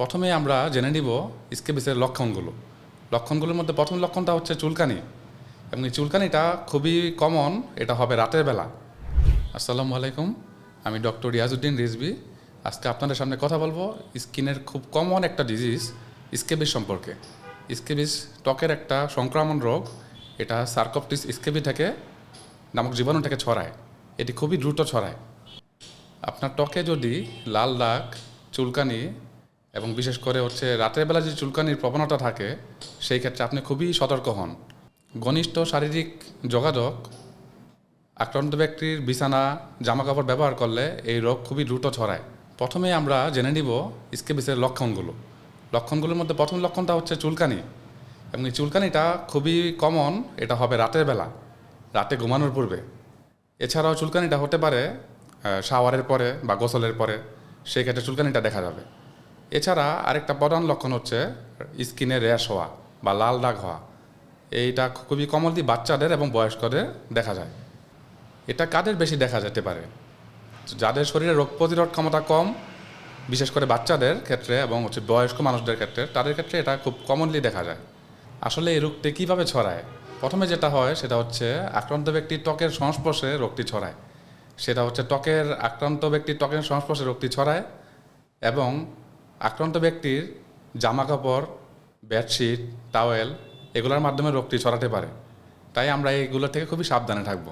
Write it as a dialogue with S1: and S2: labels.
S1: প্রথমে আমরা জেনে নিব স্কেবিসের লক্ষণগুলো। লক্ষণগুলোর মধ্যে প্রথম লক্ষণটা হচ্ছে চুলকানি। এবং এই চুলকানিটা খুবই কমন এটা হবে রাতের বেলা। আসসালামু আলাইকুম, আমি ডক্টর রিয়াজউদ্দিন রিজবি আজকে আপনাদের সামনে কথা বলব স্কিনের খুব কমন একটা ডিজিজ স্কেবিস সম্পর্কে। স্কেবিস ত্বকের একটা সংক্রমণ রোগ, এটা সার্কপটিস স্কেবি থেকে নামক জীবাণু থেকে ছড়ায়। এটি খুবই দ্রুত ছড়ায়। আপনার ত্বকে যদি লাল দাগ, চুলকানি এবং বিশেষ করে হচ্ছে রাতের বেলা যে চুলকানির প্রবণতা থাকে, সেই ক্ষেত্রে আপনি খুবই সতর্ক হন। ঘনিষ্ঠ শারীরিক যোগাযোগ, আক্রান্ত ব্যক্তির বিছানা, জামাকাপড় ব্যবহার করলে এই রোগ খুবই দ্রুত ছড়ায়। প্রথমে আমরা জেনে নিব স্কেবিসের লক্ষণগুলো। লক্ষণগুলোর মধ্যে প্রথম লক্ষণটা হচ্ছে চুলকানি। এবং এই চুলকানিটা খুবই কমন, এটা হবে রাতের বেলা, রাতে ঘুমানোর পূর্বে। এছাড়াও চুলকানিটা হতে পারে শাওয়ারের পরে বা গোসলের পরে, সেই ক্ষেত্রে চুলকানিটা দেখা যাবে। এছাড়া আরেকটা প্রধান লক্ষণ হচ্ছে স্কিনে র্যাশ হওয়া বা লাল দাগ হওয়া। এইটা খুবই কমনলি বাচ্চাদের এবং বয়স্কদের দেখা যায়। এটা কাদের বেশি দেখা যেতে পারে? যাদের শরীরে রোগ প্রতিরোধ ক্ষমতা কম, বিশেষ করে বাচ্চাদের ক্ষেত্রে এবং হচ্ছে বয়স্ক মানুষদের ক্ষেত্রে, তাদের ক্ষেত্রে এটা খুব কমনলি দেখা যায়। আসলে এই রোগটি কীভাবে ছড়ায়? প্রথমে যেটা হয়, সেটা হচ্ছে আক্রান্ত ব্যক্তির ত্বকের সংস্পর্শে রোগটি ছড়ায়। সেটা হচ্ছে ত্বকের আক্রান্ত ব্যক্তির ত্বকের সংস্পর্শে রোগটি ছড়ায় এবং আক্রান্ত ব্যক্তির জামা কাপড় বেডশিট টাওয়েল এগুলোর মাধ্যমে রোগটি ছড়াতে পারে। তাই আমরা এইগুলো থেকে খুবই সাবধানে থাকব।